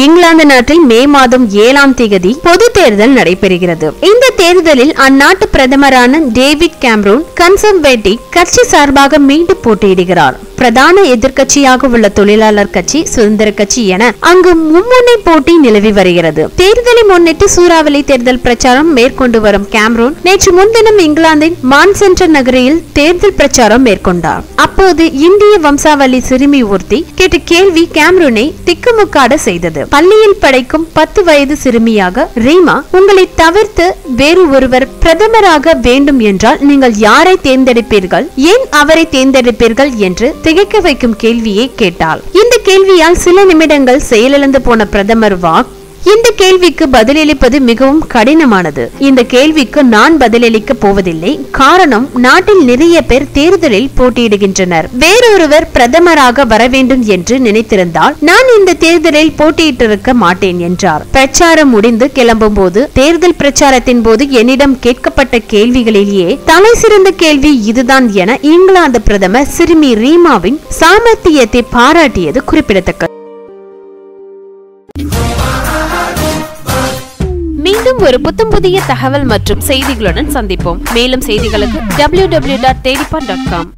இங்கிலாந்து நாட்டில் மே மாதம் ஏழாம் தேதி பொது தேர்தல் நடைபெறுகிறது. இந்த தேர்தலில் அந்நாட்டு பிரதமரான டேவிட் கேம்ரூன் கன்சர்வேட்டிவ் கட்சி சார்பாக மீண்டும் போட்டியிடுகிறார். பிரதான எதிர்க்கட்சியாக உள்ள தொழிலாளர் கட்சி சுதந்திர கட்சி என அங்கு மும்முனை போட்டி நிலவி வருகிறது. தேர்தலை முன்னிட்டு சூறாவளி தேர்தல் பிரச்சாரம் மேற்கொண்டு வரும் கேம்ரூன் நேற்று முன்தினம் இங்கிலாந்தின் மான்சென்டர் நகரில் தேர்தல் பிரச்சாரம் மேற்கொண்டார். அப்போது இந்திய வம்சாவளி சிறுமி ஒருத்தி கேட்ட கேள்வி கேம்ரூனை திக்குமுக்காட செய்தது. பள்ளியில் படைக்கும் பத்து வயது சிறுமியாக ரீமா உங்களை தவிர்த்து வேறு ஒருவர் பிரதமராக வேண்டும் என்றால் நீங்கள் யாரை தேர்ந்தெடுப்பீர்கள்? ஏன் அவரை தேர்ந்தெடுப்பீர்கள் என்று திகைக்க வைக்கும் கேள்வியை கேட்டாள். இந்த கேள்வியால் சில நிமிடங்கள் செயலிழந்து போன பிரதமர் வாக் இந்த கேள்விக்கு பதிலளிப்பது மிகவும் கடினமானது. இந்த கேள்விக்கு நான் பதிலளிக்க போவதில்லை. காரணம் நாட்டில் நிறைய பேர் தேர்தலில் போட்டியிடுகின்றனர். வேறொருவர் பிரதமராக வர வேண்டும் என்று நினைத்திருந்தால் நான் இந்த தேர்தலில் போட்டியிட்டிருக்க மாட்டேன் என்றார். பிரச்சாரம் முடிந்து கிளம்பும் போது தேர்தல் பிரச்சாரத்தின் போது என்னிடம் கேட்கப்பட்ட கேள்விகளிலேயே தலை சிறந்த கேள்வி இதுதான் என இங்கிலாந்து பிரதமர் சிறுமி ரீமாவின் சாமர்த்தியத்தை பாராட்டியது குறிப்பிடத்தக்கது. மீண்டும் ஒரு புத்தம் புதிய தகவல் மற்றும் செய்திகளுடன் சந்திப்போம். மேலும் செய்திகளுக்கு W W dot தேடிப்பான் dot com